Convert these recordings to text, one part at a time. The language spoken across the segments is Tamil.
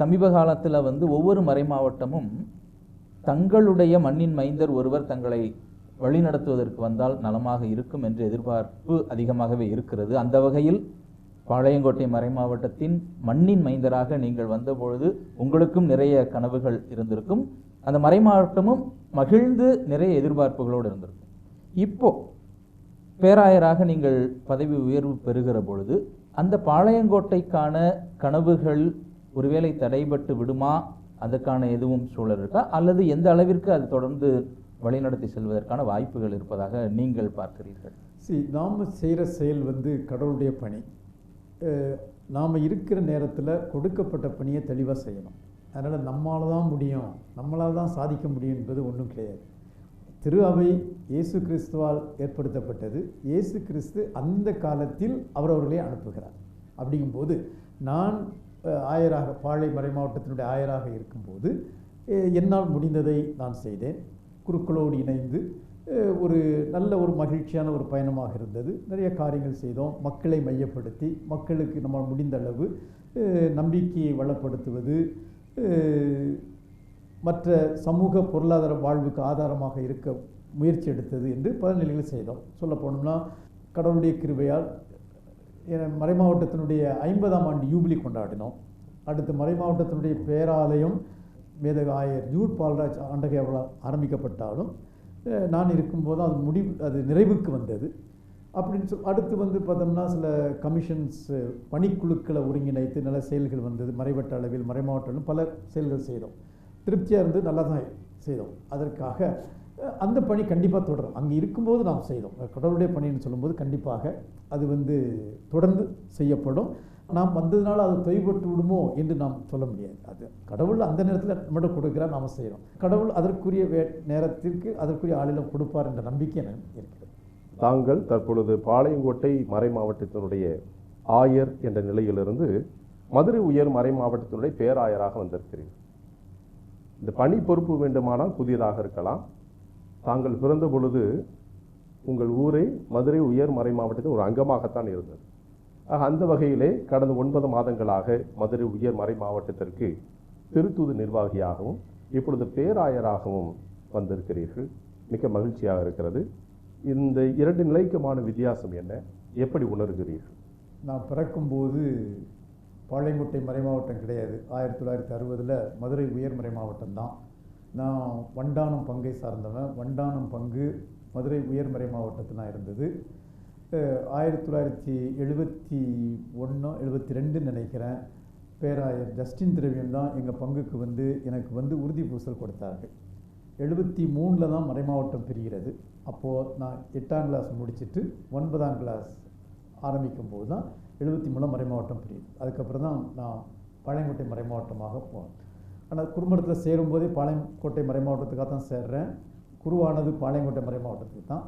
சமீப காலத்தில் வந்து ஒவ்வொரு மறை மாவட்டமும் தங்களுடைய மண்ணின் மைந்தர் ஒருவர் தங்களை வழிநடத்துவதற்கு வந்தால் நலமாக இருக்கும் என்ற எதிர்பார்ப்பு அதிகமாகவே இருக்கிறது. அந்த வகையில் பாளையங்கோட்டை மறை மாவட்டத்தின் மண்ணின் மைந்தராக நீங்கள் வந்தபொழுது உங்களுக்கும் நிறைய கனவுகள் இருந்திருக்கும். அந்த மறை மாவட்டமும் மகிழ்ந்து நிறைய எதிர்பார்ப்புகளோடு இருந்திருக்கும். இப்போ பேராயராக நீங்கள் பதவி உயர்வு பெறுகிற பொழுது அந்த பாளையங்கோட்டைக்கான கனவுகள் ஒருவேளை தடைபட்டு விடுமா? அதற்கான எதுவும் சூழல் இருக்கா? அல்லது எந்த அளவிற்கு அது தொடர்ந்து வழிநடத்தி செல்வதற்கான வாய்ப்புகள் இருப்பதாக நீங்கள் பார்க்கிறீர்கள்? சி நாம் செய்கிற செயல் வந்து கடவுளுடைய பணி. நாம் இருக்கிற நேரத்தில் கொடுக்கப்பட்ட பணியை தெளிவாக செய்யணும். அதனால் நம்மளால் தான் முடியும். நம்மளால் தான் சாதிக்க முடியும் என்பது ஒன்றும் கிடையாது. திரு அவை இயேசு கிறிஸ்துவால் ஏற்படுத்தப்பட்டது. இயேசு கிறிஸ்து அந்த காலத்தில் அவரவர்களை அனுப்புகிறார். அப்படிங்கும்போது நான் ஆயராக பாழை மறை மாவட்டத்தினுடைய ஆயராக இருக்கும்போது என்னால் முடிந்ததை நான் செய்தேன். குருக்களோடு இணைந்து ஒரு நல்ல ஒரு மகிழ்ச்சியான ஒரு பயணமாக இருந்தது. நிறைய காரியங்கள் செய்தோம். மக்களை மையப்படுத்தி மக்களுக்கு நம்ம முடிந்த அளவு நம்பிக்கையை வளப்படுத்துவது மற்ற சமூக பொருளாதார வாழ்வுக்கு ஆதாரமாக இருக்க முயற்சி எடுத்தது என்று பல நிலைகள் செய்தோம். சொல்ல போனோம்னா கடவுளுடைய கிருபையால் மறை மறைமாவட்டத்தினுடைய ஐம்பதாம் ஆண்டு யூபிலி கொண்டாடினோம். அடுத்து மறைமாவட்டத்தினுடைய பேராலயம் மேதக ஆயர் ஜூட் பால்ராஜ் ஆண்டகையால் ஆரம்பிக்கப்பட்டாலும் நான் இருக்கும்போது அது முடிவு அது நிறைவுக்கு வந்தது. அப்படின்னு சொல் அடுத்து வந்து பார்த்தோம்னா சில கமிஷன்ஸ் பணிக்குழுக்களை ஒருங்கிணைத்து நல்ல செயல்கள் வந்தது. மறைவட்ட அளவில் மறைமாவட்டம் பல செயல்கள் செய்தோம். திருப்தியாக இருந்து நல்லா தான் செய்தோம். அதற்காக அந்த பணி கண்டிப்பாக தொடரும். அங்கே இருக்கும்போது நாம் செய்தோம். கடவுளுடைய பணின்னு சொல்லும்போது கண்டிப்பாக அது வந்து தொடர்ந்து செய்யப்படும். நாம் வந்ததுனால அது தொய்பட்டு விடுமோ என்று நாம் சொல்ல முடியாது. அது கடவுள் அந்த நேரத்தில் நம்மகிட்ட கொடுக்கிறார் நாம் செய்கிறோம் கடவுள் அதற்குரிய வே நேரத்திற்கு அதற்குரிய ஆளிலும் கொடுப்பார் என்ற நம்பிக்கை எனக்கு இருக்கிறது. தாங்கள் தற்பொழுது பாளையங்கோட்டை மறை மாவட்டத்தினுடைய ஆயர் என்ற நிலையிலிருந்து மதுரை உயர் மறை மாவட்டத்தினுடைய பேராயராக வந்திருக்கிறீர்கள். இந்த பணி பொறுப்பு வேண்டுமானால் புதியதாக இருக்கலாம். தாங்கள் பிறந்த பொழுது உங்கள் ஊரை மதுரை உயர் மறை மாவட்டத்தின் ஒரு அங்கமாகத்தான் இருந்தது. அந்த வகையிலே கடந்த ஒன்பது மாதங்களாக மதுரை உயர் மறை மாவட்டத்திற்கு திருத்தூது நிர்வாகியாகவும் இப்பொழுது பேராயராகவும் வந்திருக்கிறீர்கள். மிக மகிழ்ச்சியாக இருக்கிறது. இந்த இரண்டு நிலைக்குமான வித்தியாசம் என்ன? எப்படி உணர்கிறீர்கள்? நான் பிறக்கும்போது பாளையங்கோட்டை மறை மாவட்டம் கிடையாது. ஆயிரத்தி தொள்ளாயிரத்தி அறுபதில் மதுரை உயர்மறை மாவட்டம் தான். நான் வண்டானம் பங்கை சார்ந்தவன். வண்டானம் பங்கு மதுரை உயர்மறை மாவட்டத்தில் இருந்தது. ஆயிரத்தி தொள்ளாயிரத்தி எழுபத்தி ஒன்று எழுபத்தி ரெண்டுன்னு நினைக்கிறேன் பேராயர் ஜஸ்டின் திரவியம் தான் எங்கள் பங்குக்கு வந்து எனக்கு வந்து உறுதி பூசல் கொடுத்தார்கள். எழுபத்தி மூணில் தான் மறைமாவட்டம் பிரிகிறது. அப்போது நான் எட்டாம் கிளாஸ் முடிச்சிட்டு ஒன்பதாம் கிளாஸ் ஆரம்பிக்கும் போது தான் எழுபத்தி மூணில் மறைமாவட்டம் பிரியுது. அதுக்கப்புறம் தான் நான் பாளையங்கோட்டை மறைமாவட்டமாக போனேன். ஆனால் குடும்பத்தில் சேரும்போதே பாளையங்கோட்டை மறைமாவட்டத்துக்காக தான் சேர்றேன். குருவானது பாளையங்கோட்டை மறைமாவட்டத்துக்கு தான்.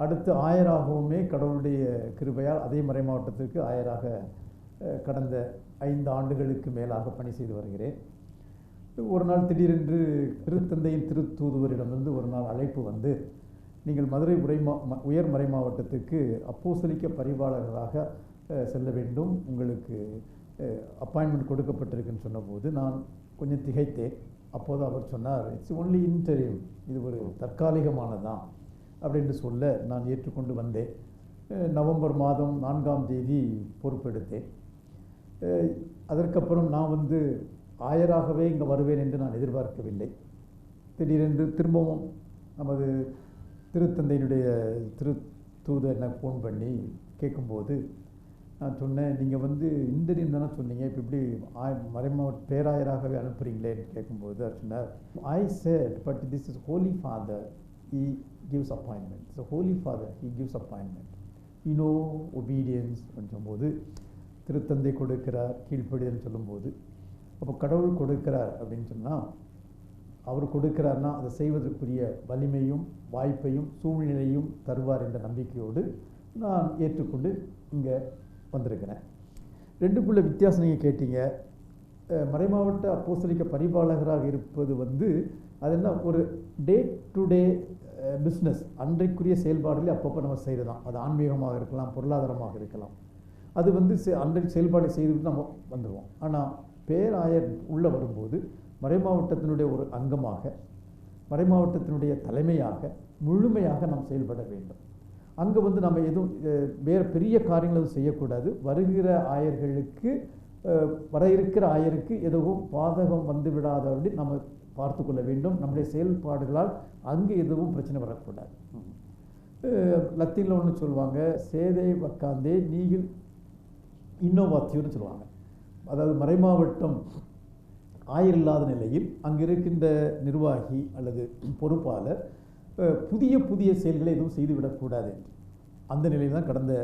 அடுத்து ஆயராகவுமே கடவுளுடைய கிருபையால் அதே மறை மாவட்டத்திற்கு ஆயராக கடந்த ஐந்து ஆண்டுகளுக்கு மேலாக பணி செய்து வருகிறேன். ஒரு நாள் திடீரென்று திருத்தந்தையின் திருத்தூதுவரிடமிருந்து ஒரு நாள் அழைப்பு வந்து நீங்கள் மதுரை உரைமா ம- உயர் மறை மாவட்டத்துக்கு அப்போசலிக்க பரிபாலகராக செல்ல வேண்டும். உங்களுக்கு அப்பாயின்மெண்ட் கொடுக்கப்பட்டிருக்குன்னு சொன்னபோது நான் கொஞ்சம் திகைத்தேன். அப்போது அவர் சொன்னார் இட்ஸ் ஒன்லி இன்டர்வியூ இது ஒரு தற்காலிகமானதான் அப்படின்னு சொல்ல நான் ஏற்றுக்கொண்டு வந்தேன். நவம்பர் மாதம் நான்காம் தேதி பொறுப்பெடுத்தேன். அதற்கப்புறம் நான் வந்து ஆயராகவே இங்கே வருவேன் என்று நான் எதிர்பார்க்கவில்லை. திடீரென்று திரும்பவும் நமது திருத்தந்தையினுடைய திரு தூதர் என்ன ஃபோன் பண்ணி கேட்கும்போது நான் சொன்னேன் நீங்கள் வந்து இன்டர்வியூ தானே சொன்னீங்க இப்போ இப்படி ஆய் மறைமாவட்ட பேராயராகவே அனுப்புகிறீங்களேன்னு கேட்கும்போது அவர் சொன்னார் I said but this is Holy Father he gives appointment. So Holy Father he gives appointment. You know obedience சொல்லும்போது திருத்தந்தை கொடுக்கிறார் கீழ்ப்படிதல் சொல்லும்போது அப்போ கடவுள் கொடுக்கிறார் அப்படின்னு சொன்னால் அவர் கொடுக்கிறார்னா அதை செய்வதற்குரிய வலிமையும் வாய்ப்பையும் சூழ்நிலையும் தருவார் என்ற நம்பிக்கையோடு நான் ஏற்றுக்கொண்டு இங்கே வந்திருக்கிறேன். ரெண்டுக்குள்ள வித்தியாசம் நீங்கள் கேட்டீங்க. மறைமாவட்ட அப்போஸ்தலிக்க பரிபாலகராக இருப்பது வந்து அது என்ன ஒரு டே டு டே பிஸ்னஸ் அன்றைக்குரிய செயல்பாடுகளை அப்பப்போ நம்ம செய்கிறது தான் அது ஆன்மீகமாக இருக்கலாம் பொருளாதாரமாக இருக்கலாம். அது வந்து செ- அன்றைக்கு செயல்பாடு செய்துவிட்டு நம்ம வந்துடுவோம் ஆனால் பேராயர் உள்ளே வரும்போது மறைமாவட்டத்தினுடைய ஒரு அங்கமாக மறைமாவட்டத்தினுடைய தலைமையாக முழுமையாக நாம் செயல்பட வேண்டும். அங்கே வந்து நம்ம எதுவும் வேறு பெரிய காரியங்கள் எதுவும் செய்யக்கூடாது. வருகிற ஆயர்களுக்கு வர இருக்கிற ஆயருக்கு எதுவும் பாதகம் வந்து விடாதபடி நம்ம பார்த்து கொள்ள வேண்டும். நம்முடைய செயல்பாடுகளால் அங்கே எதுவும் பிரச்சனை வரக்கூடாது. லத்தீனில் ஒன்று சொல்லுவாங்க சேதே வக்காந்தே நீங்கள் இன்னோவாத்தியோன்னு சொல்லுவாங்க. அதாவது மறைமாவட்டம் ஆயர் இல்லாத நிலையில் அங்கே இருக்கின்ற நிர்வாகி அல்லது பொறுப்பாளர் புதிய புதிய செயல்களை எதுவும் செய்துவிடக்கூடாது. என்று அந்த நிலையில் தான் கடந்த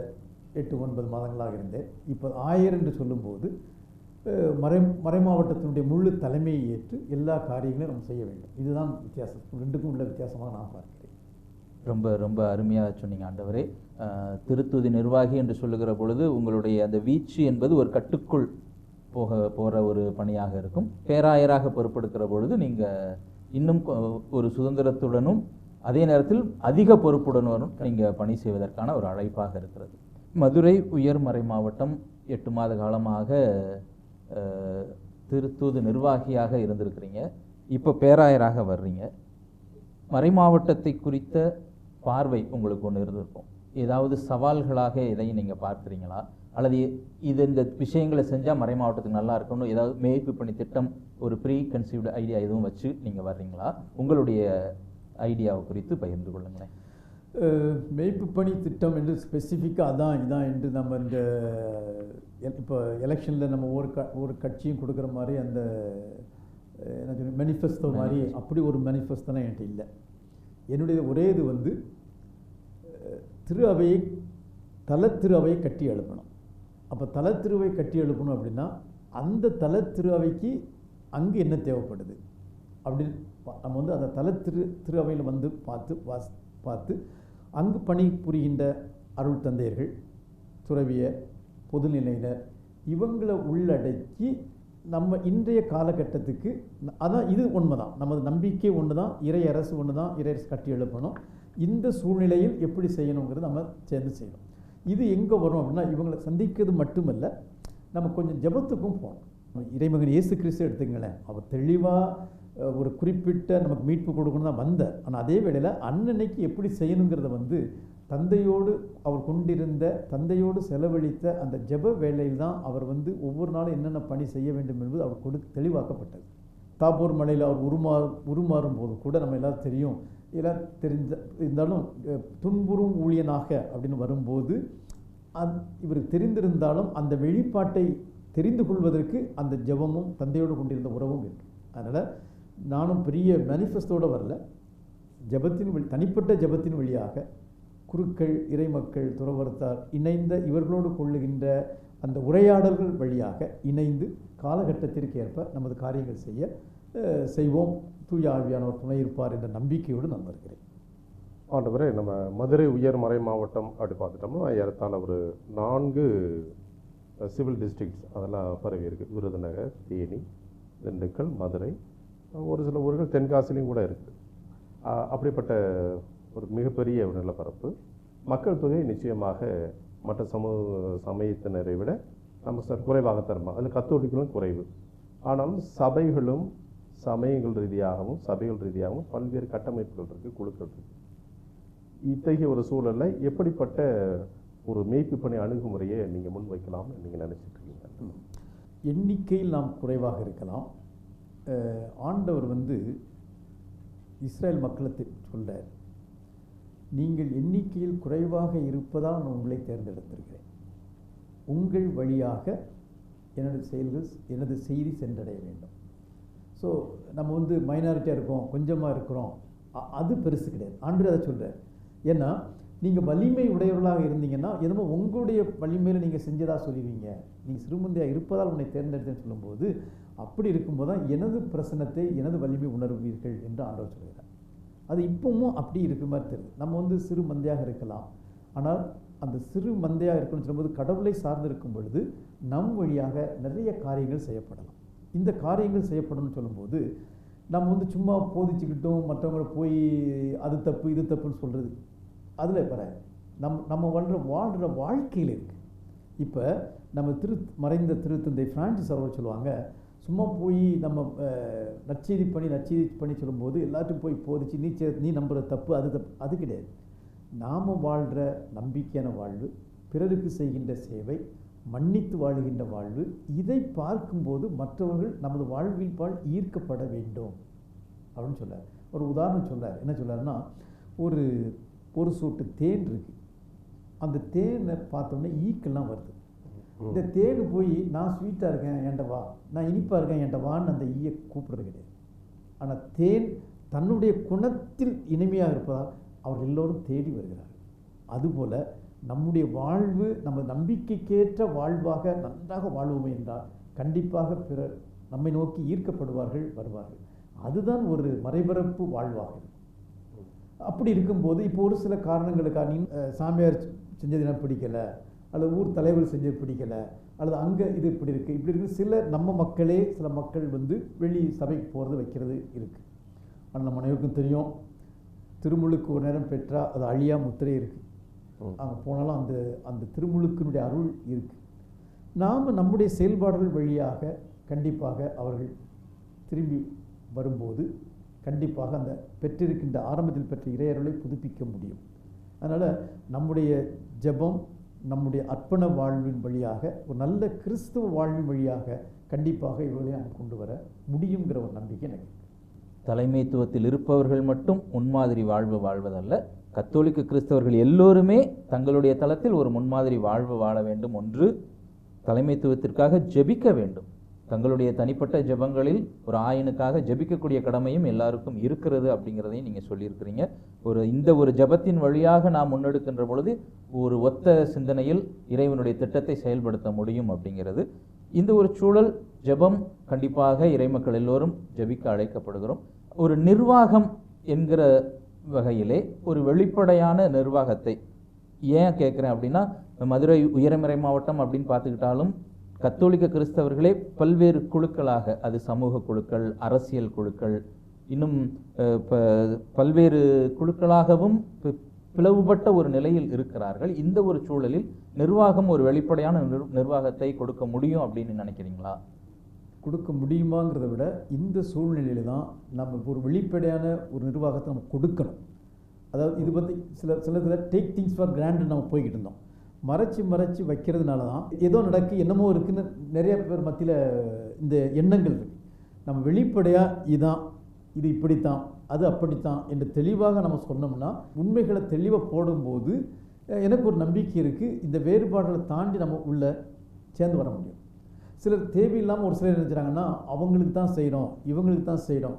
எட்டு ஒன்பது மாதங்களாக இருந்தேன். இப்போ ஆயர் என்று சொல்லும்போது மறை மறைமாவட்டத்தினுடைய முழு தலைமையை ஏற்று எல்லா காரியங்களையும் நம்ம செய்ய வேண்டும். இதுதான் வித்தியாசம். ரெண்டுக்கும் உள்ள வித்தியாசமாக நான் பார்க்கிறேன். ரொம்ப ரொம்ப அருமையாக சொன்னீங்க ஆண்டவரே. திருத்துதி நிர்வாகி என்று சொல்லுகிற பொழுது உங்களுடைய அந்த வீச்சு என்பது ஒரு கட்டுக்குள் போக போகிற ஒரு பணியாக இருக்கும். பேராயராக பொறுப்பெடுக்கிற பொழுது நீங்கள் இன்னும் கொ- ஒரு சுதந்திரத்துடனும் அதே நேரத்தில் அதிக பொறுப்புடனும் நீங்கள் பணி செய்வதற்கான ஒரு அழைப்பாக இருக்கிறது. மதுரை உயர்மறை மாவட்டம் எட்டு மாத காலமாக திருத்தூது நிர்வாகியாக இருந்திருக்கிறீங்க. இப்போ பேராயராக வர்றீங்க. மறைமாவட்டத்தை குறித்த பார்வை உங்களுக்கு ஒன்று இருந்திருக்கும். ஏதாவது சவால்களாக எதையும் நீங்கள் பார்க்குறீங்களா? அல்லது இது இந்த விஷயங்களை செஞ்சால் மறைமாவட்டத்துக்கு நல்லா இருக்கும்னு ஏதாவது மேய்ப்பு பணி திட்டம் ஒரு ப்ரீ கன்சீவ்டு ஐடியா எதுவும் வச்சு நீங்கள் வர்றீங்களா? உங்களுடைய ஐடியாவை குறித்து பகிர்ந்து கொள்ளுங்களேன். மெய்ப்பு பணி திட்டம் என்று ஸ்பெசிஃபிக்காக அதான் இதான் என்று நம்ம இந்த இப்போ எலெக்ஷனில் நம்ம ஒரு க ஒரு கட்சியும் கொடுக்குற மாதிரி அந்த சொல்ல மேனிஃபெஸ்டோ மாதிரி அப்படி ஒரு மேனிஃபெஸ்டோலாம் என்கிட்ட இல்லை. என்னுடைய ஒரே இது வந்து திரு அவையை தல திரு அவையை கட்டி எழுப்பணும். அப்போ தல திருவை கட்டி எழுப்பணும் அப்படின்னா அந்த தல திரு அவைக்கு அங்கே என்ன தேவைப்படுது? அப்படின்னு நம்ம வந்து அந்த தல திரு திரு அவையில் வந்து பார்த்து வாஸ் பார்த்து அங்கு பணி புரிகின்ற அருள் தந்தையர்கள் துறவியர் பொதுநிலையினர் இவங்களை உள்ளடக்கி நம்ம இன்றைய காலகட்டத்துக்கு அதான் இது உண்மைதான். நமது நம்பிக்கை ஒன்று தான் இறை அரசு ஒன்று தான் இறை அரசு கட்டி எழுப்பணும். இந்த சூழ்நிலையில் எப்படி செய்யணுங்கிறது நம்ம சேர்ந்து செய்யணும். இது எங்கே வரும் அப்படின்னா இவங்களை சந்திக்கிறது மட்டுமல்ல நம்ம கொஞ்சம் ஜெபத்துக்கும் போகணும். இறைமகன் இயேசு கிறிஸ்து எடுத்துங்களேன் அவர் தெளிவாக ஒரு குறிப்பிட்ட நமக்கு மீட்பு கொடுக்கணும் தான் வந்தார் ஆனால் அதே வேளையில் அன்னன்னைக்கு எப்படி செய்யணுங்கிறத வந்து தந்தையோடு அவர் கொண்டிருந்த தந்தையோடு செலவழித்த அந்த ஜெப வேலையில் தான் அவர் வந்து ஒவ்வொரு நாளும் என்னென்ன பணி செய்ய வேண்டும் என்பது அவர் கொடு தெளிவாக்கப்பட்டது. தாப்பூர் மலையில் அவர் உருமா உருமாறும் போது கூட நம்ம எல்லாம் தெரியும். எல்லாம் தெரிஞ்ச இருந்தாலும் துன்புறும் ஊழியனாக அப்படின்னு வரும்போது அந் இவருக்கு தெரிந்திருந்தாலும் அந்த வெளிப்பாட்டை தெரிந்து கொள்வதற்கு அந்த ஜெபமும் தந்தையோடு கொண்டிருந்த உறவும் வேண்டும். அதனால் நானும் பெரிய மேனிஃபெஸ்டோடு வரல. ஜெபத்தின் வழி தனிப்பட்ட ஜெபத்தின் வழியாக குருக்கள் இறைமக்கள் துறவரத்தார் இணைந்த இவர்களோடு கொள்ளுகின்ற அந்த உரையாடல்கள் வழியாக இணைந்து காலகட்டத்திற்கு ஏற்ப நமது காரியங்கள் செய்ய செய்வோம். தூய ஆவியானவர் துணை இருப்பார் என்ற நம்பிக்கையோடு நான் வருகிறேன். ஆண்டவரே நம்ம மதுரை உயர் மறை மாவட்டம் அப்படி பார்த்துட்டோம்னா ஏறத்தாழ ஒரு நான்கு சிவில் டிஸ்ட்ரிக்ட்ஸ் அதெல்லாம் பரவி இருக்கு. விருதுநகர் தேனி திண்டுக்கல் மதுரை ஒரு சில ஊர்கள் தென்காசிலையும் கூட இருக்குது அப்படிப்பட்ட ஒரு மிகப்பெரிய நிலப்பரப்பு. மக்கள் தொகை நிச்சயமாக மற்ற சமூக சமயத்தினரை விட நம்ம ச- குறைவாகத்தான் இருப்பாங்க அதில் கத்தோலிக்கலும் குறைவு. ஆனாலும் சபைகளும் சமயங்கள் ரீதியாகவும் சபைகள் ரீதியாகவும் பல்வேறு கட்டமைப்புகள் இருக்குது குழுக்கள் இருக்குது இத்தகைய ஒரு சூழலில் எப்படிப்பட்ட ஒரு மெய்ப்பு பணி அணுகுமுறையை நீங்கள் முன்வைக்கலாம்னு நீங்கள் நினச்சிட்ருக்கீங்க எண்ணிக்கையில் நாம் குறைவாக இருக்கலாம். ஆண்டவர் வந்து இஸ்ரேல் மக்களை சொல்கிறார் நீங்கள் எண்ணிக்கையில் குறைவாக இருப்பதால் நான் உங்களை தேர்ந்தெடுத்திருக்கிறேன். உங்கள் வழியாக எனது செயல்கள் எனது செய்தி சென்றடைய வேண்டும். ஸோ நம்ம வந்து மைனாரிட்டியாக இருக்கோம் கொஞ்சமாக இருக்கிறோம். அ- அது பெருசு கிடையாது. ஆண்டு அதை சொல்கிறார் ஏன்னா நீங்கள் வலிமை உடையவர்களாக இருந்தீங்கன்னா என்னமோ உங்களுடைய வலிமையில் நீங்கள் செஞ்சதாக சொல்லுவீங்க. நீங்கள் சிறுமந்தையாக இருப்பதால் உன்னை தேர்ந்தெடுத்தேன்னு சொல்லும்போது அப்படி இருக்கும்போது தான் எனது பிரசனத்தை எனது வலிமை உணர்வீர்கள் என்று ஆண்டவர் சொல்கிறார். அது இப்பவும் அப்படி இருக்கிற மாதிரி தெரியுது. நம்ம வந்து சிறு மந்தையாக இருக்கலாம். ஆனால் அந்த சிறு மந்தையாக இருக்கணும்னு சொல்லும்போது கடவுளை சார்ந்து இருக்கும் பொழுது நம் வழியாக நிறைய காரியங்கள் செய்யப்படலாம். இந்த காரியங்கள் செய்யப்படணும்னு சொல்லும்போது நம்ம வந்து சும்மா போதிச்சுக்கிட்டோம் மற்றவங்களை போய் அது தப்பு இது தப்புன்னு சொல்கிறது அதில் வர நம் நம்ம வாழ்கிற வாழ்கிற வாழ்க்கையில் இருக்குது இப்போ நம்ம திரு மறைந்த திருத்தந்தை பிரான்சிஸ் அவர்கள் சொல்லுவாங்க சும்மா போய் நம்ம நச்சீதி பண்ணி நச்சீதி பண்ணி சொல்லும்போது எல்லாத்தையும் போய் போதிச்சு நீ நீ நம்புற தப்பு அது தப்பு அது கிடையாது. நாம் வாழ்கிற நம்பிக்கையான வாழ்வு பிறருக்கு செய்கின்ற சேவை மன்னித்து வாழுகின்ற வாழ்வு இதை பார்க்கும்போது மற்றவர்கள் நமது வாழ்வின் பால் ஈர்க்கப்பட வேண்டும். அப்படின்னு சொல்லார் ஒரு உதாரணம் சொல்லார் என்ன சொல்லார்னா ஒரு ஒரு சொட்டு தேன் இருக்குது அந்த தேனை பார்த்தோன்னே ஈக்கெல்லாம் வருது. இந்த தேன் போய் நான் ஸ்வீட்டாக இருக்கேன் என்கிட்ட வா? நான் இனிப்பாக இருக்கேன் என்கிட்ட வான்னு அந்த ஈயை கூப்பிடுறது கிடையாது. ஆனால் தேன் தன்னுடைய குணத்தில் இனிமையாக இருப்பதால் அவர்கள் எல்லோரும் தேடி வருகிறார்கள். அதுபோல நம்முடைய வாழ்வு நம்ம நம்பிக்கைக்கேற்ற வாழ்வாக நன்றாக வாழ்வோமே என்றால் கண்டிப்பாக பிறர் நம்மை நோக்கி ஈர்க்கப்படுவார்கள் வருவார்கள். அதுதான் ஒரு மறைபரப்பு வாழ்வாக இருக்கும் அப்படி இருக்கும்போது இப்போ ஒரு சில காரணங்களுக்காக சாமியார் செஞ்சது பிடிக்கல அல்லது ஊர் தலைவர் செஞ்சது பிடிக்கல அல்லது அங்கே இது இப்படி இருக்குது இப்படி இருக்கு. சில நம்ம மக்களே சில மக்கள் வந்து வெளி சபைக்கு போகிறது வைக்கிறது இருக்குது ஆனால் நம்ம அனைவருக்கும் தெரியும் திருமுழுக்கு ஒரு நேரம் பெற்றா அது அழியா முத்திரை இருக்குது. அங்கே போனாலும் அந்த அந்த திருமுழுக்கினுடைய அருள் இருக்குது நாம் நம்முடைய செயல்பாடுகள் வழியாக கண்டிப்பாக அவர்கள் திரும்பி வரும்போது கண்டிப்பாக அந்த பெற்றிருக்கின்ற ஆரம்பத்தில் பெற்ற இறையருளை புதுப்பிக்க முடியும். அதனால் நம்முடைய ஜெபம் நம்முடைய அர்ப்பண வாழ்வின் வழியாக ஒரு நல்ல கிறிஸ்துவ வாழ்வின் வழியாக கண்டிப்பாக இவர்களை நாம் கொண்டு வர முடியுங்கிற ஒரு நம்பிக்கை எனக்கு. தலைமைத்துவத்தில் இருப்பவர்கள் மட்டும் முன்மாதிரி வாழ்வு வாழ்வதல்ல. கத்தோலிக்க கிறிஸ்தவர்கள் எல்லோருமே தங்களுடைய தளத்தில் ஒரு முன்மாதிரி வாழ்வு வாழ வேண்டும் ஒன்று. தலைமைத்துவத்திற்காக ஜெபிக்க வேண்டும். தங்களுடைய தனிப்பட்ட ஜெபங்களில் ஒரு ஆயனுக்காக ஜெபிக்கக்கூடிய கடமையும் எல்லாருக்கும் இருக்கிறது அப்படிங்கிறதையும் நீங்கள் சொல்லியிருக்கிறீங்க. ஒரு இந்த ஒரு ஜெபத்தின் வழியாக நாம் முன்னெடுக்கின்ற பொழுது ஒரு ஒத்த சிந்தனையில் இறைவனுடைய திட்டத்தை செயல்படுத்த முடியும் அப்படிங்கிறது. இந்த ஒரு சூழல் ஜெபம் கண்டிப்பாக இறைமக்கள் எல்லோரும் ஜெபிக்க அழைக்கப்படுகிறோம். ஒரு நிர்வாகம் என்கிற வகையிலே ஒரு வெளிப்படையான நிர்வாகத்தை ஏன் கேட்குறேன் அப்படின்னா மதுரை உயரமறை மாவட்டம் அப்படின்னு பார்த்துக்கிட்டாலும் கத்தோலிக்க கிறிஸ்தவர்களே பல்வேறு குழுக்களாக அது சமூக குழுக்கள் அரசியல் குழுக்கள் இன்னும் பல்வேறு குழுக்களாகவும் பி- பிளவுபட்ட ஒரு நிலையில் இருக்கிறார்கள். இந்த ஒரு சூழலில் நிர்வாகம் ஒரு வெளிப்படையான நிர்- நிர்வாகத்தை கொடுக்க முடியும் அப்படின்னு நினைக்கிறீங்களா? கொடுக்க முடியுமாங்கிறத விட இந்த சூழ்நிலையில தான் நம்ம ஒரு வெளிப்படையான ஒரு நிர்வாகத்தை நம்ம கொடுக்கணும். அதாவது இது பற்றி சில சில இதில் டேக் திங்ஸ் ஃபார் கிராண்டு நம்ம போய்கிட்டு இருந்தோம். மறைச்சி மறைச்சி வைக்கிறதுனால தான் ஏதோ நடக்கு என்னமோ இருக்குன்னு நிறைய பேர் மத்தியில் இந்த எண்ணங்கள் நம்ம வெளிப்படையாக இதான் இது இப்படித்தான் அது அப்படித்தான் என்று தெளிவாக நம்ம சொன்னோம்னா உண்மைகளை தெளிவாக போடும்போது எனக்கு ஒரு நம்பிக்கை இருக்குது இந்த வேறுபாடுகளை தாண்டி நம்ம உள்ளே சேர்ந்து வர முடியும். சிலர் தேவையில்லாமல் ஒரு சிலர் நினைச்சாங்கன்னா அவங்களுக்கு தான் செய்கிறோம் இவங்களுக்கு தான் செய்கிறோம்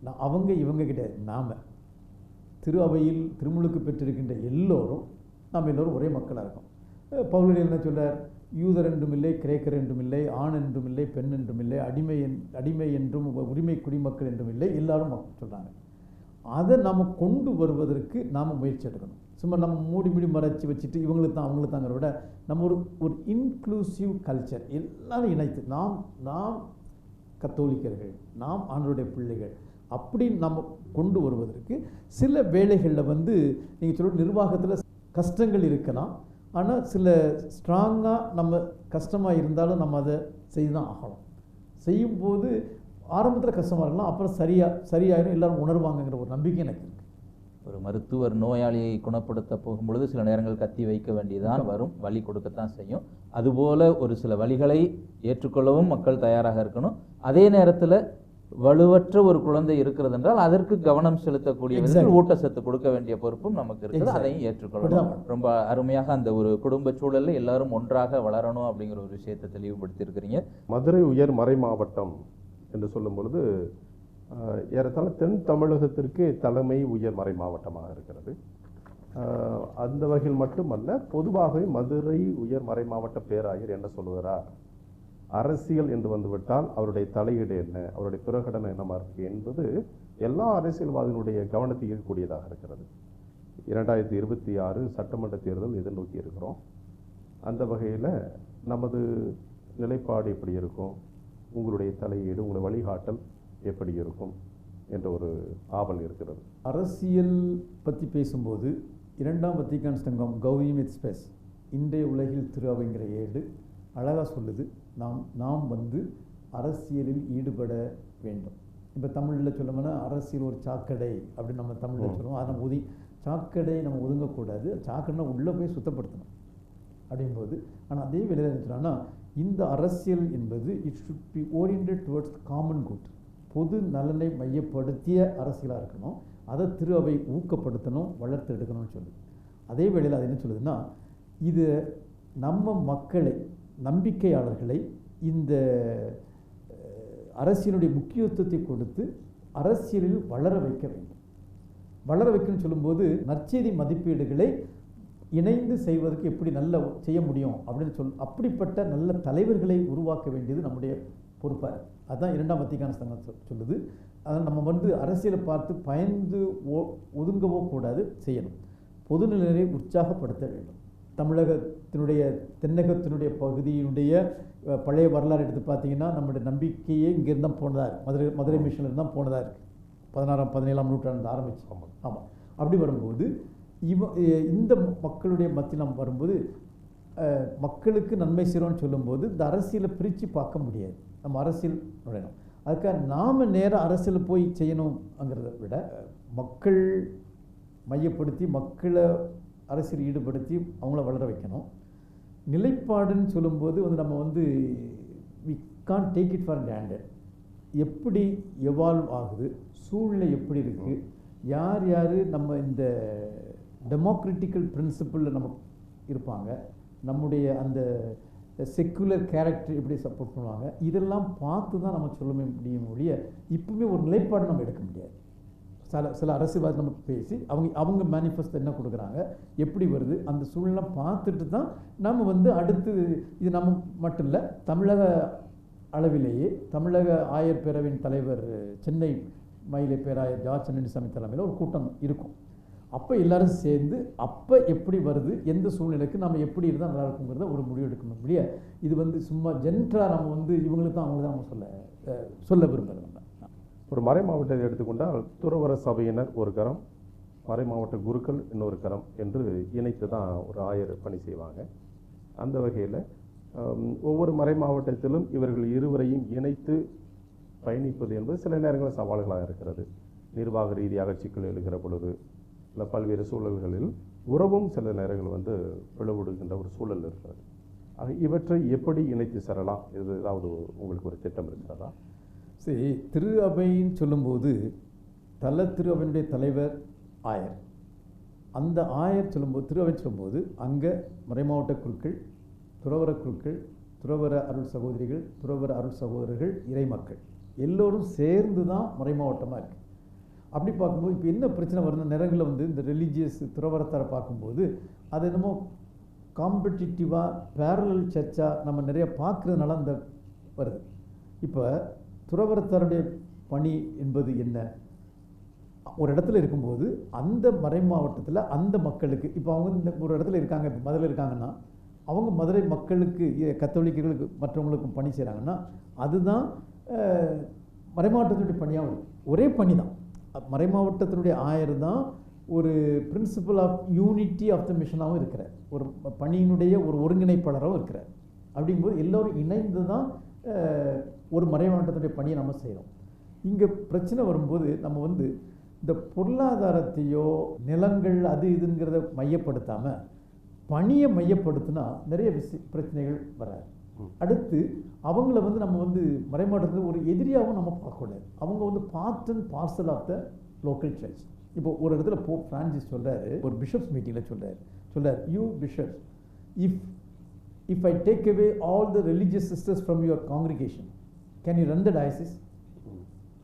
நான் அவங்க இவங்க கிடையாது நாம். திரு அவையில் திருமுழுக்கு பெற்றிருக்கின்ற எல்லோரும் நாம் எல்லோரும் ஒரே மக்களாக இருக்கோம். பவுலில் என்ன சொல்கிறார் யூதர் என்றும் இல்லை கிரேக்கர் என்றும் இல்லை ஆண் என்றும் இல்லை பெண் என்றும் இல்லை அடிமை என் அடிமை என்றும் உரிமை குடிமக்கள் என்றும் இல்லை எல்லாரும் சொல்கிறாங்க அதை நாம் கொண்டு வருவதற்கு நாம் முயற்சி எடுக்கணும். சும்மா நம்ம மூடி மூடி மறைச்சி வச்சுட்டு இவங்களுக்கு தான் அவங்களுக்கு விட நம்ம ஒரு ஒரு இன்க்ளூசிவ் கல்ச்சர் எல்லாரும் இணைத்து நாம் நாம் கத்தோலிக்கர்கள் நாம் ஆண்களுடைய பிள்ளைகள் அப்படி நம்ம கொண்டு வருவதற்கு சில வேலைகளில் வந்து நீங்கள் சொல்ல நிர்வாகத்தில் கஷ்டங்கள் இருக்கலாம். ஆனால் சில ஸ்ட்ராங்காக நம்ம கஷ்டமாக இருந்தாலும் நம்ம அதை செய்து தான் ஆகணும். செய்யும்போது ஆரம்பத்தில் கஷ்டமாக இருக்கலாம். அப்புறம் சரியாக சரியாயிரும். எல்லாரும் உணர்வாங்கங்கிற ஒரு நம்பிக்கை எனக்கு இருக்குது ஒரு மருத்துவர் நோயாளியை குணப்படுத்த போகும்பொழுது சில நேரங்கள் கத்தி வைக்க வேண்டியதான் வரும். வலி கொடுக்கத்தான் செய்யும். அதுபோல ஒரு சில வழிகளை ஏற்றுக்கொள்ளவும் மக்கள் தயாராக இருக்கணும். அதே நேரத்தில் வலுவற்ற ஒரு குழந்தை இருக்கிறது என்றால் அதற்கு கவனம் செலுத்தக்கூடிய விதத்தில். ஊட்டச்சத்து கொடுக்க வேண்டிய பொறுப்பும் நமக்கு இருக்குது. அதையும் ஏற்றுக்கொள்ளணும் அப்படிதான். ரொம்ப அருமையாக அந்த ஒரு குடும்ப சூழல்ல எல்லாரும் ஒன்றாக வளரணும் அப்படிங்கிற ஒரு விஷயத்தை தெளிவுபடுத்தி இருக்கிறீங்க மதுரை உயர் மறை மாவட்டம் என்று சொல்லும் பொழுது ஆஹ், ஏறத்தாழ தென் தமிழகத்திற்கு தலைமை உயர் மறை மாவட்டமாக இருக்கிறது ஆஹ், அந்த வகையில் மட்டுமல்ல பொதுவாகவே மதுரை உயர் மறை மாவட்ட பேராயர் என்ன சொல்லுகிறார் அரசியல் என்று வந்துவிட்டால் அவருடைய தலையீடு என்ன அவருடைய பிரகடனம் என்னமா இருக்கு என்பது எல்லா அரசியல்வாதிகளுடைய கவனத்தை ஈர்க்கக்கூடியதாக இருக்கிறது. இரண்டாயிரத்தி இருபத்தி ஆறு சட்டமன்ற தேர்தல் எதிர்நோக்கி இருக்கிறோம். அந்த வகையில் நமது நிலைப்பாடு எப்படி இருக்கும்? உங்களுடைய தலையீடு உங்களுடைய வழிகாட்டல் எப்படி இருக்கும்? என்ற ஒரு ஆவல் இருக்கிறது. அரசியல் பற்றி பேசும்போது இரண்டாம் வத்திக்கான் சங்கம் கௌரியம் ஸ்பெஸ் இன்றைய உலகில் திரு அப்படிங்கிற ஏடு அழகாக சொல்லுது. நாம் நாம் வந்து அரசியலில் ஈடுபட வேண்டும். இப்போ தமிழில் சொல்லணும்னா அரசியல் ஒரு சாக்கடை அப்படின்னு நம்ம தமிழில் சொல்லுவோம். அதை நம்ம ஒதுங்கி சாக்கடை நம்ம ஒதுங்கக்கூடாது. சாக்கடைனா உள்ளே போய் சுத்தப்படுத்தணும் அப்படிங்கும்போது. ஆனால் அதே வேலையில் இருந்துச்சுன்னா இந்த அரசியல் என்பது it should be orient towards common good பொது நலனை மையப்படுத்திய அரசியலாக இருக்கணும். அதை திரு அவை ஊக்கப்படுத்தணும் வளர்த்து எடுக்கணும்னு சொல்லுது அதே வேளையில் அது என்ன சொல்லுதுன்னா இது நம்ம மக்களை நம்பிக்கையாளர்களை இந்த அரசியலுடைய முக்கியத்துவத்தை கொடுத்து அரசியலில் வளர வைக்க வேண்டும். வளர வைக்கணும்னு சொல்லும்போது நற்செய்தி மதிப்பீடுகளை இணைந்து செய்வதற்கு எப்படி நல்ல செய்ய முடியும் அப்படின்னு சொல் அப்படிப்பட்ட நல்ல தலைவர்களை உருவாக்க வேண்டியது நம்முடைய பொறுப்பாக அதுதான் இரண்டாம் வத்திக்கான சங்கம் சொல்லுது. அதனால் நம்ம வந்து அரசியலை பார்த்து பயந்து ஓ ஒதுங்கவோ கூடாது செய்யணும். பொதுநிலையை உற்சாகப்படுத்த வேண்டும். தமிழக தமிழகத்தினுடைய தென்னகத்தினுடைய பகுதியினுடைய பழைய வரலாறு எடுத்து பார்த்தீங்கன்னா நம்முடைய நம்பிக்கையே இங்கேருந்து தான் போனதாக இருக்கு. மதுரை மதுரை மிஷனில் தான் போனதாக இருக்குது பதினாறாம் பதினேழாம் நூற்றாண்டு ஆரம்பிச்சு. ஆமாம். ஆமாம் அப்படி வரும்போது இவ இந்த மக்களுடைய மத்தியில் நம்ம வரும்போது மக்களுக்கு நன்மை செய்கிறோம்னு சொல்லும்போது இந்த அரசியலை பிரித்து பார்க்க முடியாது. நம்ம அரசியல் நுழையணும். அதுக்காக நாம் நேராக அரசியல் போய் செய்யணுங்கிறத விட மக்கள் மையப்படுத்தி மக்களை அரசியல் ஈடுபடுத்தி அவங்கள வளர வைக்கணும். நிலைப்பாடுன்னு சொல்லும்போது வந்து நம்ம வந்து we can take it for granted. எப்படி எவால்வ் ஆகுது சூழ்நிலை எப்படி இருக்குது யார் யார் நம்ம இந்த டெமோக்ரட்டிக்கல் பிரின்சிபிளில் நம்ம இருப்பாங்க நம்முடைய அந்த செக்குலர் கேரக்டர் எப்படி சப்போர்ட் பண்ணுவாங்க இதெல்லாம் பார்த்து தான் நம்ம சொல்ல முடியும் ஒழிய இப்பவுமே ஒரு நிலைப்பாடு நம்ம எடுக்க முடியாது. சில சில அரசியல்வாதி நம்ம பேசி அவங்க அவங்க மேனிஃபெஸ்டோ என்ன கொடுக்குறாங்க எப்படி வருது அந்த சூழ்நிலை பார்த்துட்டு தான் நம்ம வந்து அடுத்து இது நம்ம மட்டும் இல்லை தமிழக அளவிலேயே தமிழக ஆயர் பேரவையின் தலைவர் சென்னை மயிலை பேராயர் ஜார்ஜ் சென்னனிசாமி தலைமையில் ஒரு கூட்டம் இருக்கும். அப்போ எல்லாரும் சேர்ந்து அப்போ எப்படி வருது எந்த சூழ்நிலைக்கு நம்ம எப்படி இருந்தால் நல்லா இருக்குங்கிறத ஒரு முடிவு எடுக்கணும் இல்லையா? இது வந்து சும்மா ஜென்ட்ராக நம்ம வந்து இவங்களுக்கு தான் அவங்களுக்கு தான் நம்ம சொல்ல சொல்ல விரும்புகிறோம் ஒரு மறை மாவட்டத்தை எடுத்துக்கொண்டால் துறவர சபையினர் ஒரு கரம் மறை மாவட்ட குருக்கள் இன்னொரு கரம் என்று இணைத்து தான் ஒரு ஆயர் பணி செய்வாங்க. அந்த வகையில் ஒவ்வொரு மறை மாவட்டத்திலும் இவர்கள் இருவரையும் இணைத்து பயணிப்பது என்பது சில நேரங்களில் சவால்களாக இருக்கிறது. நிர்வாக ரீதியாக சிக்கல் எழுகிற பொழுது இல்லை பல்வேறு சூழல்களில் உறவும் சில நேரங்கள் வந்து பிளவுடுகின்ற ஒரு சூழல் இருக்கிறது. ஆக இவற்றை எப்படி இணைத்து செல்லலாம் இது ஏதாவது உங்களுக்கு ஒரு திட்டம் இருக்கிறதா? சரி திரு அவைன்னு சொல்லும்போது தல திரு அவையினுடைய தலைவர் ஆயர். அந்த ஆயர் சொல்லும்போது திரு அவைன்னு சொல்லும்போது அங்கே மறைமாவட்ட குருக்கள் துறவர குருக்கள் துறவர அருள் சகோதரிகள் துறவர அருள் சகோதரர்கள் இறைமக்கள் எல்லோரும் சேர்ந்து தான் மறைமாவட்டமாக இருக்குது அப்படி பார்க்கும்போது இப்போ என்ன பிரச்சனை வருது நேரங்களில் வந்து இந்த ரிலீஜியஸ் துறவரத்தரை பார்க்கும்போது அது என்னமோ காம்படிட்டிவாக பேரலல் சர்ச்சாக நம்ம நிறைய பார்க்குறதுனால அந்த வருது. இப்போ துறவரத்தருடைய பணி என்பது என்ன? ஒரு இடத்துல இருக்கும்போது அந்த மறை மாவட்டத்தில் அந்த மக்களுக்கு இப்போ அவங்க இந்த ஒரு இடத்துல இருக்காங்க இப்போ மதுரையில் இருக்காங்கன்னா அவங்க மதுரை மக்களுக்கு கத்தோலிக்கர்களுக்கு மற்றவங்களுக்கும் பணி செய்கிறாங்கன்னா அதுதான் மறைமாவட்டத்தினுடைய மறை மாவட்டத்தினுடைய பணியாக ஒரே பணி தான். மறைமாவட்டத்தினுடைய மறை மாவட்டத்தினுடைய ஆயர் தான் ஒரு principle of unity of the மிஷனாகவும் இருக்கிறார். ஒரு பணியினுடைய ஒரு ஒருங்கிணைப்பாளராகவும் இருக்கிறார். அப்படிங்கும்போது எல்லோரும் இணைந்து தான் ஒரு மறை மாவட்டத்தினுடைய பணியை நம்ம செய்கிறோம் இங்கே பிரச்சனை வரும்போது நம்ம வந்து இந்த பொருளாதாரத்தையோ நிலங்கள் அது இதுங்கிறத மையப்படுத்தாமல் பணியை மையப்படுத்தினா நிறைய விஷய பிரச்சனைகள் வராது. அடுத்து அவங்கள வந்து நம்ம வந்து மறைமாட்டத்தில் ஒரு எதிரியாகவும் நம்ம பார்க்கக்கூடாது. அவங்க வந்து part and parcel of the local church. இப்போ ஒரு இடத்துல போ பிரான்சிஸ் சொல்றாரு ஒரு பிஷப்ஸ் மீட்டிங்கில் சொல்றாரு. சொல்றாரு you bishops if if I take away all the religious sisters from your congregation can you run the diocese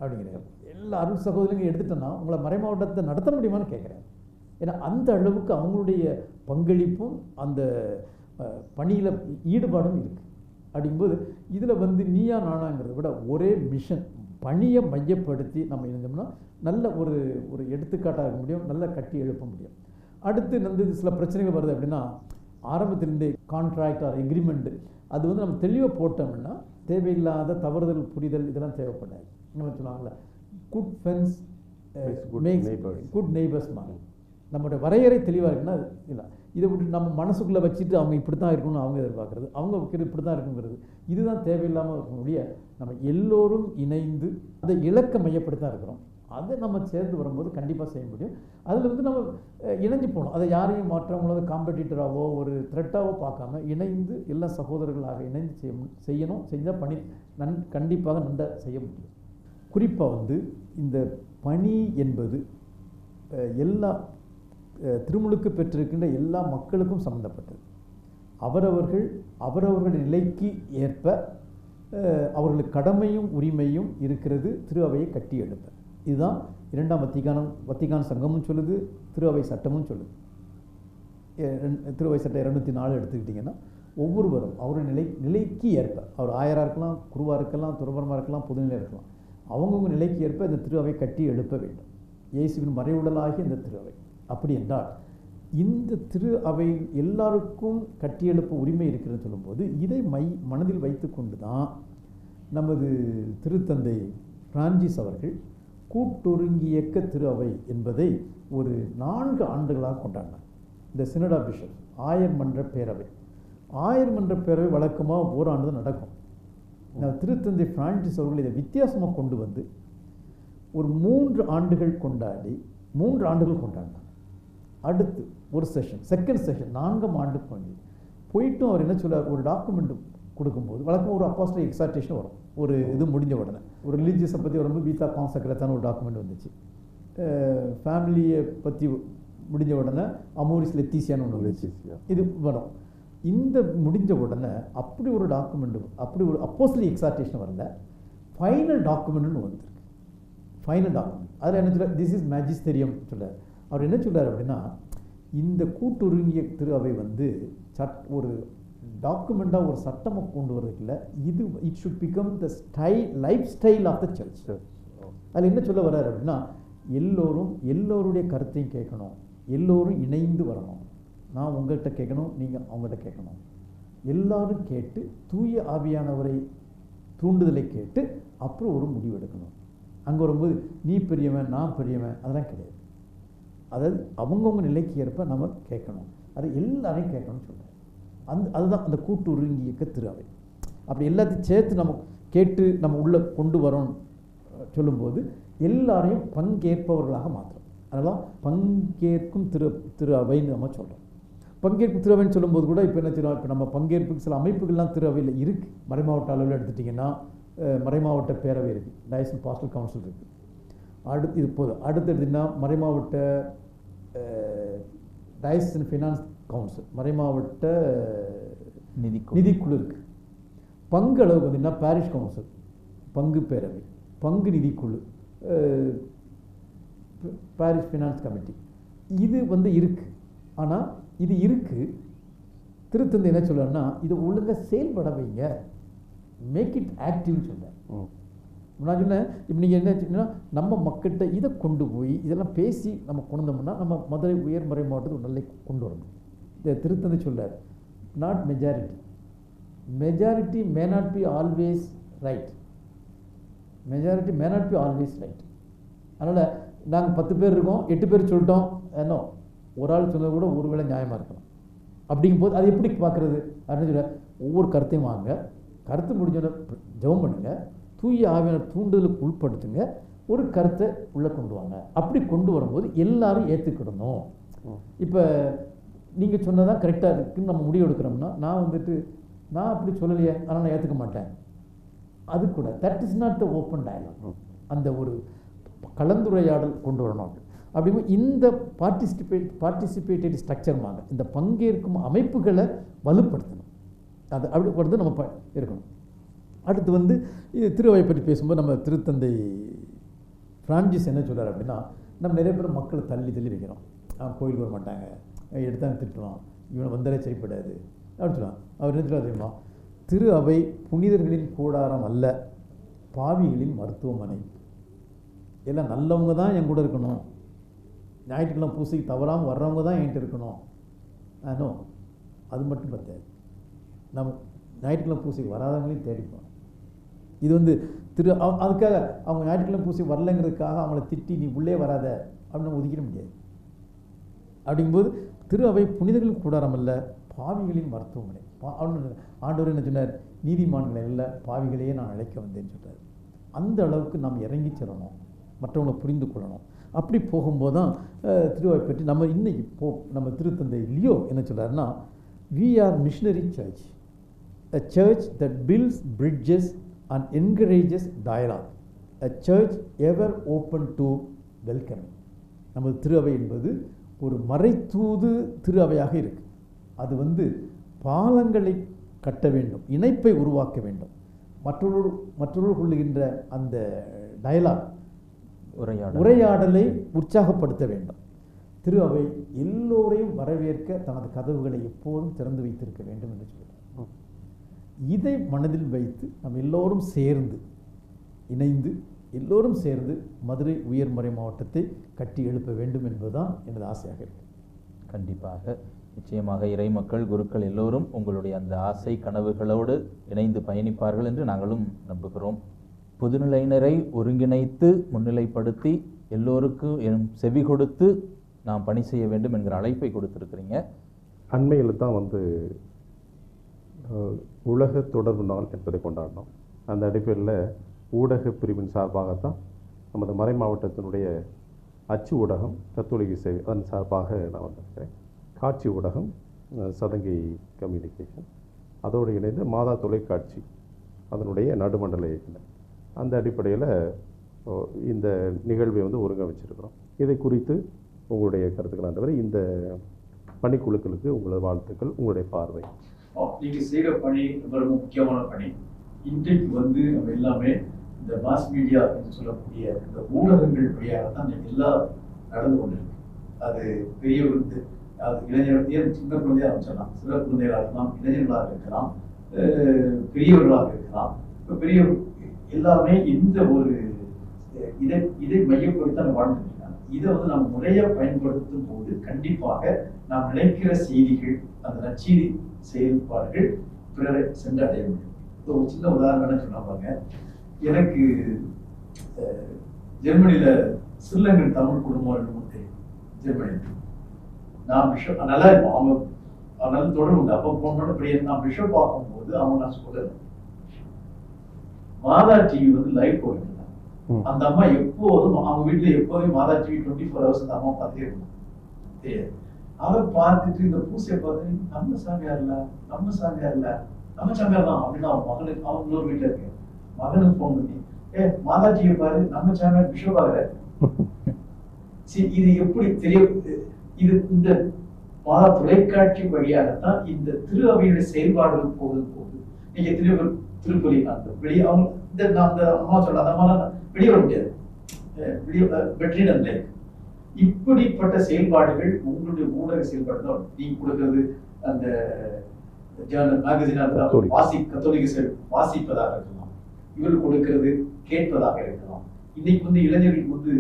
அப்படிங்கிறார். எல்லா அருள் சகோதரிகளும் எடுத்துட்டோன்னா உங்களை மறைமாவட்டத்தை நடத்த முடியுமான்னு கேட்குறேன் ஏன்னா அந்த அளவுக்கு அவங்களுடைய பங்களிப்பும் அந்த பணியில் ஈடுபாடும் இருக்குது அப்படிங்கும்போது இதில் வந்து நீயா நானாங்கிறத விட ஒரே மிஷன் பணியை மையப்படுத்தி நம்ம இருந்தோம்னா நல்ல ஒரு ஒரு எடுத்துக்காட்டாக இருக்க முடியும் நல்லா கட்டி எழுப்ப முடியும். அடுத்து வந்து சில பிரச்சனைகள் வருது அப்படின்னா ஆரம்பத்திலிருந்தே கான்ட்ராக்ட் ஆர் எக்ரிமெண்ட் அது வந்து நம்ம தெளிவாக போட்டோம்னா தேவையில்லாத தவறுதல் புரிதல் இதெல்லாம் தேவைப்படாது. நம்ம சொன்னாங்களே good fences neighbours. Good neighbours மாதிரி நம்மளுடைய வரையறை தெளிவாக இருக்குன்னா அது இல்லை. இதை விட்டு நம்ம மனசுக்குள்ளே வச்சுட்டு அவங்க இப்படி தான் இருக்கணும்னு அவங்க எதிர்பார்க்குறது அவங்க வைக்கிறது இப்படி தான் இருக்குங்கிறது இதுதான் தேவையில்லாமல் இருக்கக்கூடிய நம்ம எல்லோரும் இணைந்து அதை இலக்க மையப்படுத்தி தான் இருக்கிறோம். அதை நம்ம சேர்ந்து வரும்போது கண்டிப்பாக செய்ய முடியும். அதில் வந்து நம்ம இணைஞ்சு போகணும். அதை யாரையும் மாற்றவங்களோ காம்படிட்டராகவோ ஒரு த்ரெட்டாகவோ பார்க்காம இணைந்து எல்லா சகோதரர்களாக இணைந்து செய்ய செய்யணும். செஞ்சால் பணி நன் கண்டிப்பாக நன்றாக செய்ய முடியும். குறிப்பாக வந்து இந்த பணி என்பது எல்லா திருமுழுக்கு பெற்றிருக்கின்ற எல்லா மக்களுக்கும் சம்மந்தப்பட்டது அவரவர்கள் அவரவர்கள் நிலைக்கு ஏற்ப அவர்களுக்கு கடமையும் உரிமையும் இருக்கிறது. திரு அவையை கட்டி எழுப்ப. இதுதான் இரண்டாம் வத்திகானம் வத்திகான் சங்கமும் சொல்லுது திரு அவை சட்டமும் சொல்லுது. திருவை சட்டம் இரநூத்தி நாலு எடுத்துக்கிட்டிங்கன்னா ஒவ்வொருவரும் அவருடைய நிலை நிலைக்கு ஏற்ப அவர் ஆயராக இருக்கலாம் குருவாக இருக்கலாம் துறவரமாக இருக்கலாம் பொதுநிலை இருக்கலாம் அவங்கவுங்க நிலைக்கு ஏற்ப இந்த திரு அவை கட்டி எழுப்ப வேண்டும். இயேசுவின் மறைவுடலாகிய இந்த திரு அவை அப்படி என்றால் இந்த திரு அவை எல்லாருக்கும் கட்டியெழுப்ப உரிமை இருக்கிறதுன்னு சொல்லும்போது இதை மை மனதில் வைத்துக்கொண்டு தான் நமது திருத்தந்தை பிரான்சிஸ் அவர்கள் கூட்டொருங்கியக்க திரு அவை என்பதை ஒரு நான்கு ஆண்டுகளாக கொண்டாடினார். இந்த சினடா பிஷப் ஆயர் மன்ற பேரவை. ஆயர் மன்ற பேரவை வழக்கமாக ஓராண்டு தான் நடக்கும். நான் திருத்தந்தை பிரான்சிஸ் அவர்கள் இதை வித்தியாசமாக கொண்டு வந்து ஒரு மூன்று ஆண்டுகள் கொண்டாடி மூன்று ஆண்டுகள் கொண்டாடினாங்க அடுத்து ஒரு செஷன் செகண்ட் செஷன் நான்காம் ஆண்டு பண்ணி போயிட்டும் அவர் என்ன சொல்லுவார் ஒரு டாக்குமெண்ட் கொடுக்கும்போது வழக்கம் ஒரு அப்பாஸ்டல் எக்ஸாக்டேஷன் வரும். ஒரு இது முடிஞ்ச உடனே. ஒரு ரிலீஜியஸை பற்றி வரும்போது வீத்தா கான்சக்ரத்தான ஒரு டாக்குமெண்ட் வந்துச்சு. ஃபேமிலியை பற்றி முடிஞ்ச உடனே அமோரிஸ் லெத்தீசியான்னு ஒன்று வந்துச்சு. இது வரும். இந்த முடிஞ்ச உடனே அப்படி ஒரு டாக்குமெண்ட் அப்படி ஒரு அப்போஸ்லி எக்ஸாக்டேஷன் வரல. ஃபைனல் டாக்குமெண்ட்னு வந்திருக்கு. ஃபைனல் டாக்குமெண்ட் அதில் என்ன சொல்ல திஸ் இஸ் மேஜிஸ்டரியம் சொல்றார். அவர் என்ன சொல்றாரு அப்படின்னா இந்த கூட்டுருங்கிய திரு அவை வந்து சட் ஒரு டாக்குமெண்ட்டாக ஒரு சட்டமாக கொண்டு வரதுக்குள்ள இது it should become the style life style of the church சரி. அதில் என்ன சொல்ல வர்றாரு அப்படின்னா எல்லோரும் எல்லோருடைய கருத்தையும் கேட்கணும். எல்லோரும் இணைந்து வரணும். நான் உங்கள்கிட்ட கேட்கணும் நீங்கள் அவங்கள்ட்ட கேட்கணும். எல்லாரும் கேட்டு தூய ஆவியானவரை தூண்டுதலை கேட்டு அப்புறம் ஒரு முடிவு எடுக்கணும். அங்கே வரும்போது நீ பெரியவன் நான் பெரியவன் அதெல்லாம் கிடையாது. அதாவது அவங்கவுங்க நிலைக்கு ஏற்ப நம்ம கேட்கணும். அதை எல்லாரையும் கேட்கணும்னு சொல்கிறேன் அந்த அதுதான் அந்த கூட்டு இயக்க திரு அவை. அப்படி எல்லாத்தையும் சேர்த்து நம்ம கேட்டு நம்ம உள்ளே கொண்டு வரோம் சொல்லும்போது எல்லாரையும் பங்கேற்பவர்களாக மாற்றுறோம் அதனால் பங்கேற்கும் திரு திரு அவைன்னு நம்ம சொல்கிறோம் பங்கேற்பு திருவைன்னு சொல்லும்போது கூட இப்போ என்ன தெரியும்? இப்போ நம்ம பங்கேற்புக்கு சில அமைப்புகள்லாம் திருவையில் இருக்குது மறைமாவட்ட அளவில் எடுத்துட்டிங்கன்னா மறைமாவட்ட பேரவை இருக்குது டயசன் பாஸ்டல் கவுன்சில் இருக்குது அடுத்து இது போதும். அடுத்து எடுத்திங்கன்னா மறைமாவட்ட டயசன் ஃபினான்ஸ் கவுன்சில் மறைமாவட்ட நிதிக்குழு. நிதிக்குழு இருக்குது பங்கு அளவுக்கு பார்த்தீங்கன்னா பாரிஷ் கவுன்சில் பங்கு பேரவை பங்கு நிதிக்குழு அஹ், ப- பாரிஸ் ஃபினான்ஸ் கமிட்டி இது வந்து இருக்குது ஆனால் இது இருக்குது திருத்தந்தை என்ன சொல்றாருன்னா இதை ஒழுங்கா செயல்பட வைங்க. மேக் இட் ஆக்டிவ்னு ம். நான் சொன்னேன் இப்போ நீங்கள் என்ன சொன்னீங்கன்னா நம்ம மக்கள்கிட்ட இதை கொண்டு போய் இதெல்லாம் பேசி நம்ம கொண்டு வந்தோம்னா நம்ம மதுரை உயர்மறை மாவட்டத்துக்கு ஒரு நல்ல கொண்டு வரணும். இந்த திருத்தந்தை சொல்றார். Not majority majority may not be always right majority may not be always right அதனால் நாங்கள் பத்து பேர் இருக்கோம் எட்டு பேர் சொல்லிட்டோம் ஏன்னோ ஒரு ஆள் சொன்னது கூட ஒருவேளை நியாயமாக இருக்கலாம் அப்படிங்கும்போது அது எப்படி பார்க்குறது? அப்படின்னு சொல்ல ஒவ்வொரு கருத்தையும் வாங்க. கருத்து முடிஞ்சோட ஜெபம் பண்ணுங்க. தூய ஆவியான தூண்டுதலுக்கு உட்படுத்துங்க. ஒரு கருத்தை உள்ளே கொண்டு வாங்க. அப்படி கொண்டு வரும்போது எல்லாரும் ஏற்றுக்கிடணும். இப்போ நீங்கள் சொன்னதான் கரெக்டாக இருக்குதுன்னு நம்ம முடிவு எடுக்கிறோம்னா நான் வந்துட்டு நான் அப்படி சொல்லலையே ஆனால் நான் ஏற்றுக்க மாட்டேன். அது கூட that is not the open dialogue அந்த ஒரு கலந்துரையாடல் கொண்டு வரணும் அப்படி. அப்படிங்கும்போது இந்த பார்ட்டிசிபேட் பார்ட்டிசிபேட்டட் ஸ்ட்ரக்சர் வாங்க இந்த பங்கேற்கும் அமைப்புகளை வலுப்படுத்தணும். அது அப்படி வந்து நம்ம ப இருக்கணும். அடுத்து வந்து இது திருவையை பற்றி பேசும்போது நம்ம திருத்தந்தை பிரான்சிஸ் என்ன சொல்கிறார் அப்படின்னா நம்ம நிறைய பேர் மக்களை தள்ளி தள்ளி வைக்கிறோம். கோயிலுக்கு வர மாட்டாங்க. எடுத்தாங்க திட்டுவான் இவனை வந்தாலே சரிப்படாது. அப்படின்னு சொல்லுவான் அவர் என்ன சொல்லுவார் தெரியுமா? திரு அவை புனிதர்களின் கூடாரம் அல்ல பாவிகளின் மருத்துவமனை. எல்லாம் நல்லவங்க தான் என் கூட இருக்கணும். ஞாயிற்றுக்கிழமை பூசைக்கு தவறாமல் வர்றவங்க தான் என்கிட்ட இருக்கணும். ஆனோ அது மட்டும் பத்தாது நம்ம ஞாயிற்றுக்கிழமை பூசைக்கு வராதவங்களையும் தேடிப்போம் இது வந்து திரு அதுக்காக அவங்க ஞாயிற்றுக்கிழமை பூசி வரலைங்கிறதுக்காக அவங்கள திட்டி நீ உள்ளே வராத அப்படின்னு ஒதுக்கிட முடியாது. அப்படிங்கும்போது திரு அவை புனிதர்களின் கூடாரம் அல்ல பாவிகளின் மருத்துவமனை. பா- ஆண்டவர் என்ன சொன்னார்? நீதிமான்களை அல்ல பாவிகளையே நான் அழைக்க வந்தேன்னு சொல்கிறார் அந்த அளவுக்கு நாம் இறங்கி செல்லணும் மற்றவங்களை புரிந்து கொள்ளணும். அப்படி போகும்போது தான் திருவாய் பற்றி நம்ம இன்னைக்கு போ நம்ம திருத்தந்தை லியோ என்ன சொல்கிறாருன்னா we are missionary church a church that builds bridges and encourages dialogue a church ever open to welcoming. நமது திரு அவை என்பது ஒரு மறைத்தூது திரு அவையாக இருக்கு. அது வந்து பாலங்களை கட்ட வேண்டும் இணைப்பை உருவாக்க வேண்டும். மற்றவர்கள் மற்றவர்கள் கொள்ளுகின்ற அந்த டயலாக் உரையாடல். உரையாடலை உற்சாகப்படுத்த வேண்டும். திரு அவை எல்லோரையும் வரவேற்க தனது கதவுகளை எப்போதும் திறந்து வைத்திருக்க வேண்டும் என்று சொல்கிறார் இதை மனதில் வைத்து நாம் எல்லோரும் சேர்ந்து இணைந்து எல்லோரும் சேர்ந்து மதுரை உயர்மறை மாவட்டத்தை கட்டி எழுப்ப வேண்டும் என்பதுதான் எனது ஆசையாக இருக்கு. கண்டிப்பாக. நிச்சயமாக இறை மக்கள் குருக்கள் எல்லோரும் உங்களுடைய அந்த ஆசை கனவுகளோடு இணைந்து பயணிப்பார்கள் என்று நாங்களும் நம்புகிறோம். பொதுநிலையினரை ஒருங்கிணைத்து முன்னிலைப்படுத்தி எல்லோருக்கும் செவி கொடுத்து நாம் பணி செய்ய வேண்டும் என்கிற அழைப்பை கொடுத்திருக்கிறீங்க. அண்மையில் தான் வந்து உலக தொடர்பு நாள் என்பதை கொண்டாடினோம் அந்த அடிப்படையில் ஊடக பிரிவின் சார்பாகத்தான் நமது மறை மாவட்டத்தினுடைய அச்சு ஊடகம் கத்தோலிக்க சேவை அதன் சார்பாக நான் வந்திருக்கிறேன். காட்சி ஊடகம் சதங்கை கம்யூனிகேஷன். அதோடு இணைந்து மாதா தொலைக்காட்சி அதனுடைய நடுமண்டல இயக்குனர். அந்த அடிப்படையில் இந்த நிகழ்வை வந்து ஒருங்கமைச்சிருக்கிறோம் இதை குறித்து உங்களுடைய கருத்துக்கள் ஆண்டவர் இந்த பணிக்குழுக்களுக்கு உங்களது வாழ்த்துக்கள் உங்களுடைய பார்வை. நீங்கள் செய்கிற பணி ரொம்ப முக்கியமான பணி. இன்றைக்கு வந்து நம்ம எல்லாமே இந்த மாஸ் மீடியா அப்படின்னு சொல்லக்கூடிய இந்த ஊடகங்கள் வழியாக தான் எல்லாம் நடந்து கொண்டிருக்கு. அது பெரியவருக்கு அது இளைஞர் சின்ன குழந்தையாக ஆரம்பிச்சிடலாம் சிறு குழந்தைகளாக இருக்கலாம் இளைஞர்களாக இருக்கலாம் பெரியவர்களாக இருக்கலாம். இப்போ பெரிய எல்லாமே இந்த ஒரு இதை இதை மையப்படுத்தி தான் வாழ்ந்துட்டு இதை வந்து நம்ம முறையாக பயன்படுத்தும் போது கண்டிப்பாக நாம் நினைக்கிற செய்திகள் அந்த நச்சீதி செயல்பாடுகள் பிறரை சென்றடைய முடியும் இப்போ ஒரு சின்ன உதாரணம்னு என்ன சொன்னா பாருங்க. எனக்கு ஜெர்மனியில ஸ்ரீலங்கன் தமிழ் குடும்பம் ரெண்டு மூணு தெரியும். ஜெர்மனியில். நான் பிஷப் நல்லா இருக்கும் அவங்க தொடர்பு உண்டு. அப்போ போனோட பெரிய நான் பிஷப் பார்க்கும்போது அவங்க நான் சொல்லலை. மாதா டிவி வந்து லைவ் ம். அந்த அம்மா எப்போதும் அவங்க வீட்டுல எப்போதும் மாதா டிவி டுவெண்ட்டி ஃபோர் ஹவர்ஸ் அந்த அம்மா பார்த்துட்டே இருக்கும் தெரியாது. அதை பார்த்துட்டு இந்த பூசையை பார்த்து நம்ம சாமியார் இல்ல நம்ம சாமியார் இல்ல நம்ம சாமியார் தான் அப்படின்னு அவன் மகனுக்கு அவன் இன்னொரு வீட்டுல இருக்கு. மகனுக்கு ஃபோன் பண்ணி ஏ மாதா டிவி பாரு நம்ம பிஷப் ஆகுற சரி இது எப்படி தெரிய இது இந்த மாதா தொலைக்காட்சி வழியாகத்தான் இந்த திரு அவையுடைய செயல்பாடுகள் போகுது போகுது. நீங்க பேர் திருப்பலி அந்த வெளியே அவங்க இந்த நான் அந்த அம்மா சொல்ல அந்த அம்மா வெளியே வர முடியாது. வெளியே வெற்றி நன்மை இப்படிப்பட்ட செயல்பாடுகள் உங்களுடைய ஊடக செயல்பாடு தான். நீங்க கொடுக்கிறது அந்த ஜேர்னல் மேகசினா. வாசி கத்தோலிக்க வாசிப்பதாக இருக்கலாம். இவர் கொடுக்கிறது கேட்பதாக இருக்கலாம். இன்னைக்கு வந்து இளைஞர்களுக்கு வந்து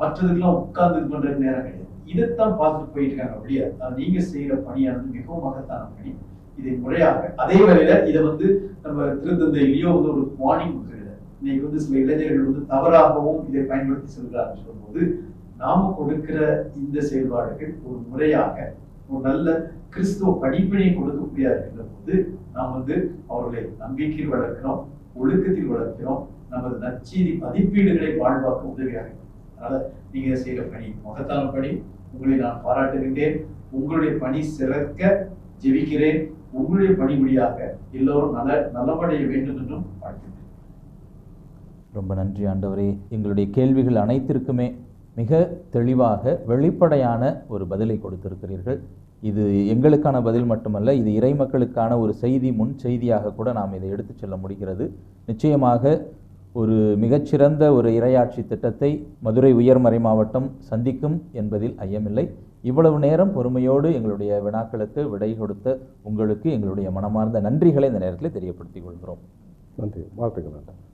மற்றதுக்கெல்லாம் உட்கார்ந்து இது பண்ற நேரம் கிடையாது. இதைத்தான் பார்த்துட்டு போயிட்டு இருக்காங்க அப்படியா நீங்க செய்யற பணியானது மிகவும் மகத்தான பணி. இதை முறையாக அதே வேளையில இதை வந்து நம்ம திருத்தந்தையிலேயோ வந்து ஒரு வார்னிங் கொடுக்கிறார். இன்னைக்கு வந்து சில இளைஞர்கள் வந்து தவறாகவும் இதை பயன்படுத்தி செல்கிறார்கள் சொல்லும்போது நாம கொடுக்கிற இந்த செயல்பாடுகள் ஒரு முறையாக ஒரு நல்ல கிறிஸ்துவ படிப்பினை கொடுக்கக்கூடிய இருக்கின்ற போது நாம் வந்து அவர்களை நம்பிக்கையில் வளர்க்கிறோம். ஒழுக்கத்தில் வளர்க்கிறோம் நமது நச்சீதி மதிப்பீடுகளை வாழ்வாக்க உதவியாக. அதனால நீங்க செய்யற பணி மகத்தான பணி. உங்களை நான் பாராட்டுகின்றேன். உங்களுடைய பணி சிறக்க ஜெபிக்கிறேன். உங்களுடைய பணி வழியாக எல்லோரும் நல நலமடைய வேண்டும் என்றும் வாழ்த்துகிறேன். ரொம்ப நன்றி ஆண்டவரே. எங்களுடைய கேள்விகள் அனைத்திற்குமே மிக தெளிவாக வெளிப்படையான ஒரு பதிலை கொடுத்திருக்கிறீர்கள். இது எங்களுக்கான பதில் மட்டுமல்ல இது இறை மக்களுக்கான ஒரு செய்தி முன் செய்தியாக கூட நாம் இதை எடுத்துச் செல்ல முடிகிறது. நிச்சயமாக ஒரு மிகச்சிறந்த ஒரு இரையாட்சி திட்டத்தை மதுரை உயர்மறை மாவட்டம் சந்திக்கும் என்பதில் ஐயமில்லை. இவ்வளவு நேரம் பொறுமையோடு எங்களுடைய வினாக்களுக்கு விடை கொடுத்த உங்களுக்கு எங்களுடைய மனமார்ந்த நன்றிகளை இந்த நேரத்தில் தெரியப்படுத்திக் கொள்கிறோம். நன்றி. வாழ்த்துக்கள். ஆண்டவர்